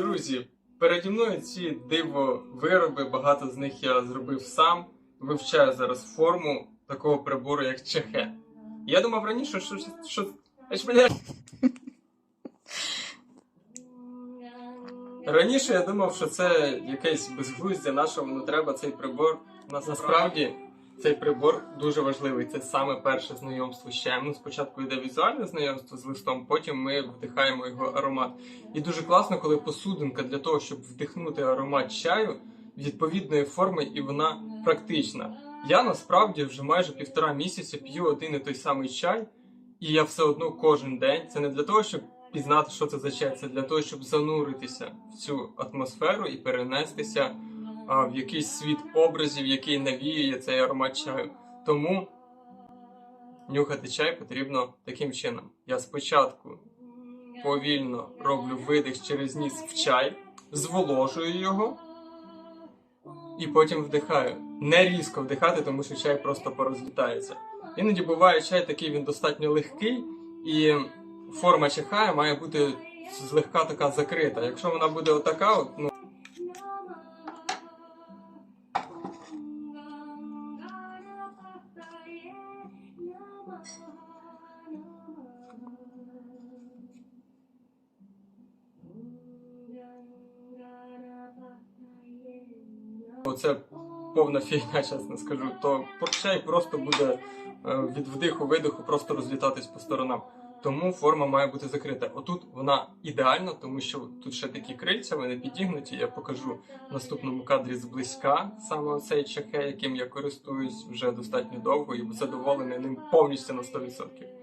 Друзі, переді мною ці диво вироби, багато з них я зробив сам. Вивчаю зараз форму такого прибору, як чехе. Я думав раніше, що. що... Раніше я думав, що це якесь безглуздя, на воно треба цей прибор. Нас- Насправді цей прибор дуже важливий. Це саме перше знайомство з чаєм. Ну, спочатку йде візуальне знайомство з листом, потім ми вдихаємо його аромат. І дуже класно, коли посудинка для того, щоб вдихнути аромат чаю відповідної форми, і вона практична. Я насправді вже майже півтора місяця п'ю один і той самий чай, і я все одно кожен день. Це не для того, щоб пізнати, що це за чай, це для того, щоб зануритися в цю атмосферу і перенестися в якийсь світ образів, який навіює цей аромат чаю. Тому нюхати чай потрібно таким чином. Я спочатку повільно роблю видих через ніс в чай, зволожую його і потім вдихаю. Не різко вдихати, тому що чай просто порозлітається. Іноді буває чай такий, він достатньо легкий, і форма чахая має бути злегка така закрита. Якщо вона буде отака, от, ну, Оце повна фігня, чесно скажу, то чай просто буде е, від вдиху видиху просто розлітатись по сторонам. Тому форма має бути закрита. Отут вона ідеальна, тому що тут ще такі крильця, вони підігнуті. Я покажу в наступному кадрі зблизька саме цей чахе, яким я користуюсь вже достатньо довго і задоволений ним повністю на 100%.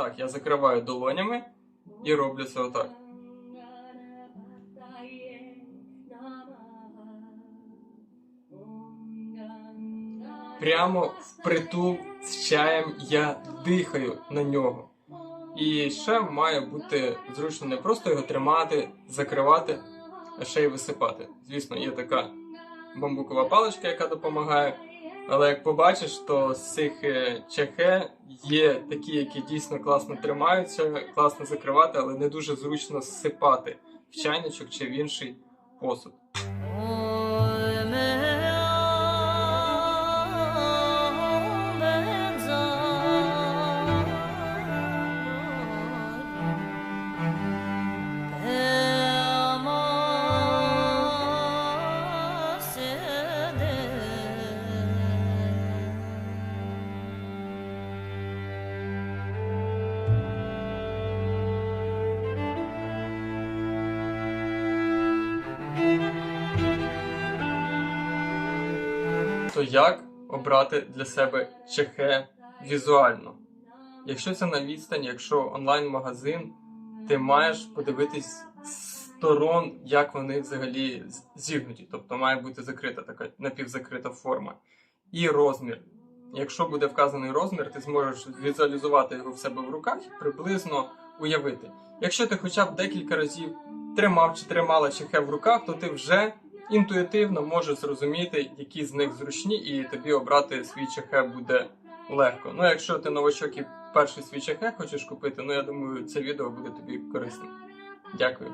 Отак, я закриваю долонями і роблю це отак. Прямо впритул з чаєм я дихаю на нього. І ще має бути зручно не просто його тримати, закривати, а ще й висипати. Звісно, є така бамбукова паличка, яка допомагає. Але як побачиш, то з цих чахе чехе є такі, які дійсно класно тримаються, класно закривати, але не дуже зручно сипати в чайничок чи в інший посуд. То як обрати для себе чехе візуально? Якщо це на відстані, якщо онлайн-магазин, ти маєш подивитись сторон, як вони взагалі зігнуті. Тобто має бути закрита така напівзакрита форма. І розмір. Якщо буде вказаний розмір, ти зможеш візуалізувати його в себе в руках і приблизно уявити. Якщо ти хоча б декілька разів тримав чи тримала чехе в руках, то ти вже інтуїтивно можеш зрозуміти, які з них зручні, і тобі обрати свій чахе буде легко. Ну, якщо ти новачок і перший свій чахе хочеш купити, ну я думаю, це відео буде тобі корисним. Дякую.